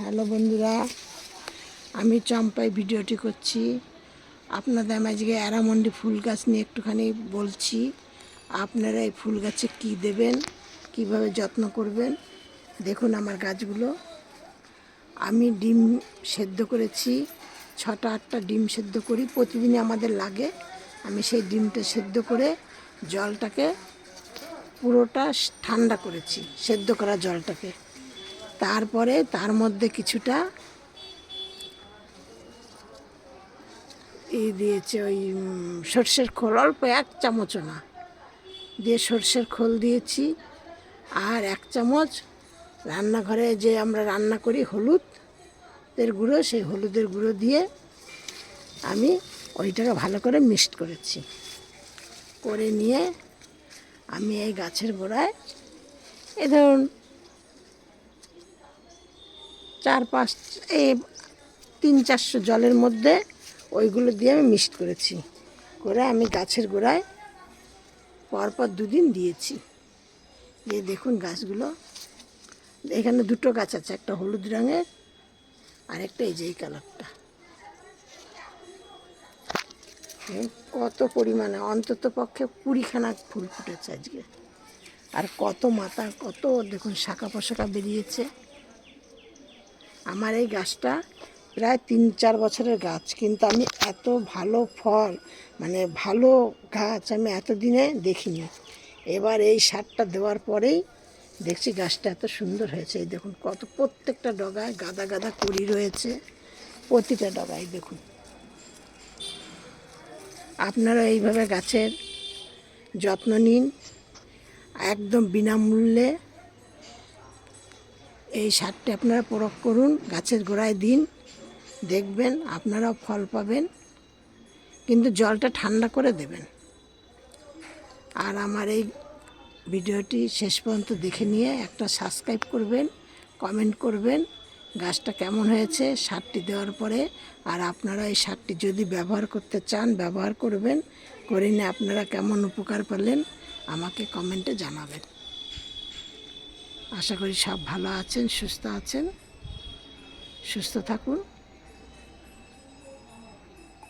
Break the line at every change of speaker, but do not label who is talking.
Hello বন্ধুরা, আমি চম্পাই ভিডিওটি করছি। আপনাদের আমি আজকে অ্যারামন্ডি ফুল গাছ নিয়ে একটুখানি বলছি। আপনারা এই ফুল গাছে কী দেবেন, কীভাবে যত্ন করবেন, দেখুন আমার গাছগুলো। আমি ডিম সেদ্ধ করেছি, ছটা আটটা ডিম সেদ্ধ করি, প্রতিদিনই আমাদের লাগে। আমি সেই ডিমটা সেদ্ধ করে জলটাকে পুরোটা ঠান্ডা করেছি, সেদ্ধ করা জলটাকে। তারপরে তার মধ্যে কিছুটা এই দিয়েছে ওই সর্ষের খোল, অল্প এক চামচও না। দিয়ে সর্ষের খোল দিয়েছি আর এক চামচ রান্নাঘরে যে আমরা রান্না করি হলুদের গুঁড়ো, সেই হলুদের গুঁড়ো দিয়ে আমি ওইটাকে ভালো করে মিক্সড করেছি। করে নিয়ে আমি এই গাছের গোড়ায় এ ধরুন চার, পাঁচ এই তিন, চারশো জলের মধ্যে ওইগুলো দিয়ে আমি মিক্সড করেছি। করে আমি গাছের গোড়ায় পরপর দুদিন দিয়েছি। দিয়ে দেখুন গাছগুলো। এখানে দুটো গাছ আছে, একটা হলুদ রঙের আর একটা এই যে এই কালারটা। কত পরিমাণে, অন্তত পক্ষে কুড়িখানা ফুল ফুটেছে আজকে। আর কত মাথা, কত দেখুন শাখা পোশাকা বেরিয়েছে। আমার এই গাছটা প্রায় তিন চার বছরের গাছ, কিন্তু আমি এত ভালো ফল মানে ভালো গাছ আমি এতদিনে দেখিনি। এবার এই সারটা দেওয়ার পরেই দেখছি গাছটা এত সুন্দর হয়েছে। এই দেখুন, কত, প্রত্যেকটা ডগায় গাদা গাদা কুড়ি রয়েছে, প্রতিটা ডগায় দেখুন। আপনারা এইভাবে গাছের যত্ন নিন, একদম বিনামূল্যে এই সারটি আপনারা প্রয়োগ করুন, গাছের গোড়ায় দিন, দেখবেন, আপনারাও ফল পাবেন, কিন্তু জলটা ঠান্ডা করে দেবেন। আর আমার এই ভিডিওটি শেষ পর্যন্ত দেখে নিয়ে একটা সাবস্ক্রাইব করবেন, কমেন্ট করবেন, গাছটা কেমন হয়েছে, সারটি দেওয়ার পরে, আর আপনারা এই সারটি যদি ব্যবহার করতে চান, ব্যবহার করবেন, করে নিয়ে আপনারা কেমন উপকার পেলেন, আমাকে কমেন্টে জানাবেন। আশা করি সব ভালো আছেন সুস্থ আছেন। সুস্থ থাকুন।